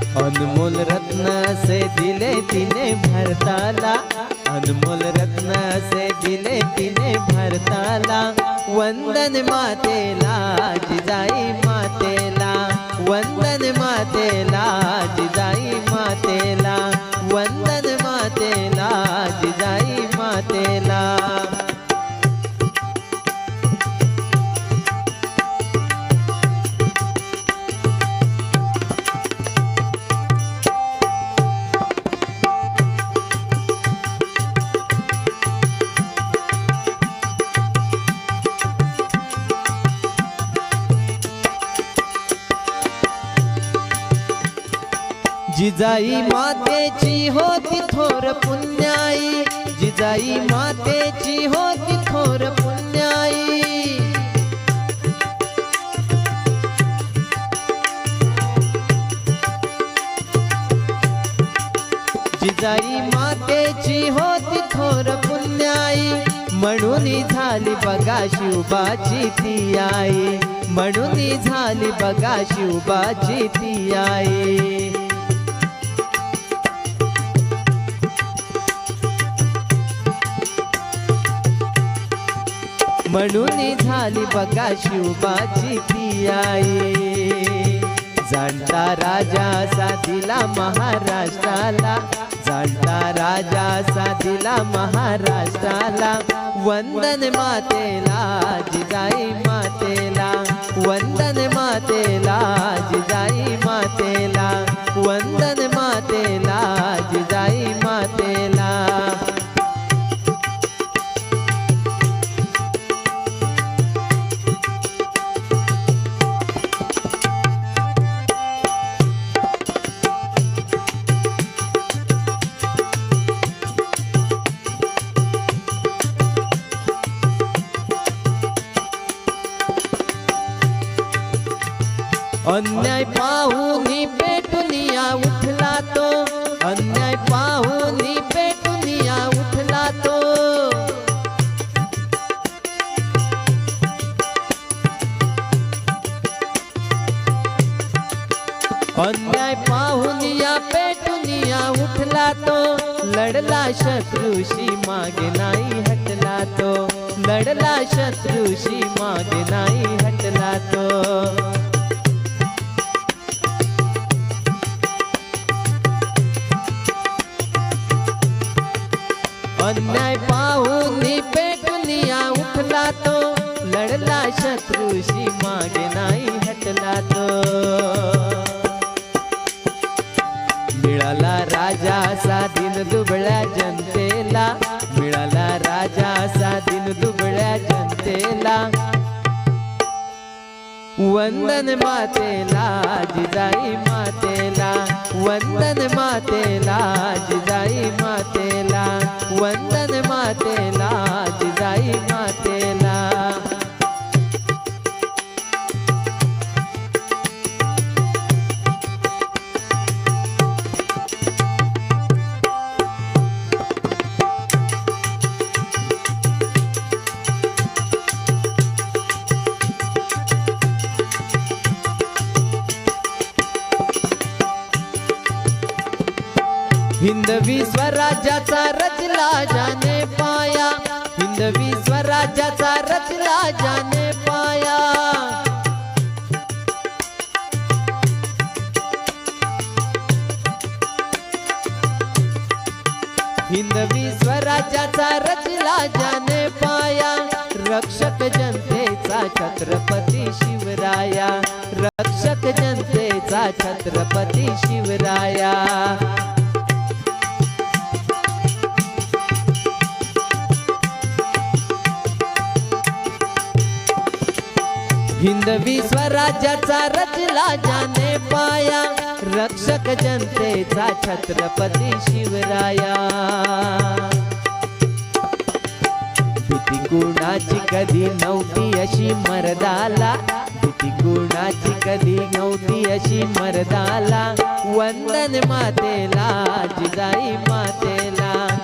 अनमोल रत्न से दिले तिने भरताला. अनमोल रत्न से दिले तिने भरताला. वंदन मातेला जिजाई मातेला. वंदन मातेला जिजाई मातेला. वंदन मातेला जिजाई मातेची होती थोर पुण्याई. जिजाई मातेची होती थोर पुण्याई. जिजाई मातेची होती थोर पुण्याई. म्हणून झाली बघा शिवबाची ती आई. म्हणून झाली बघा शिवबाची ती आई. म्हणून झाली बघा शिवबाची ती आई जाणता राजा साधीला महाराष्ट्राला. जाणता राजा साधीला महाराष्ट्राला. वंदन मातेला जिजाई मातेला. वंदन मातेला अन्याय पाहून पेटुनिया उठला तो अन्याय पाहून पेटुनिया उठला तो अन्याय पाहून या पेटुनिया उठला तो लढला शत्रूशी मागे नाही हटला तो लढला शत्रूशी मागे नाही हटला शत्रूशी मागे नाही हटला तो मिळाला राजा असा दिन दुबळ्या जनतेला. मिळाला राजा असा दिन दुबळ्या जनतेला. वंदन मातेला जिजाई मातेला. वंदन मातेला जिजाई मातेला. वंदन मातेला हिंदवी स्वराज्याचा रचला जाने पाया. हिंदवी स्वराज्याचा रचला जाने पाया. हिंदवी स्वराज्याचा रचला जाने पाया. रक्षक जनतेचा छत्रपती शिवराया. रक्षक जनतेचा छत्रपती शिवराया. हिंदवी स्वराज्याचा रचला जाने पाया. रक्षक जनतेचा छत्रपती शिवराया. भीती गुणाची कधी नव्हती अशी मर्दाला. भीती गुणाची कधी नव्हती अशी मर्दाला. वंदन मातेला जिजाई मातेला.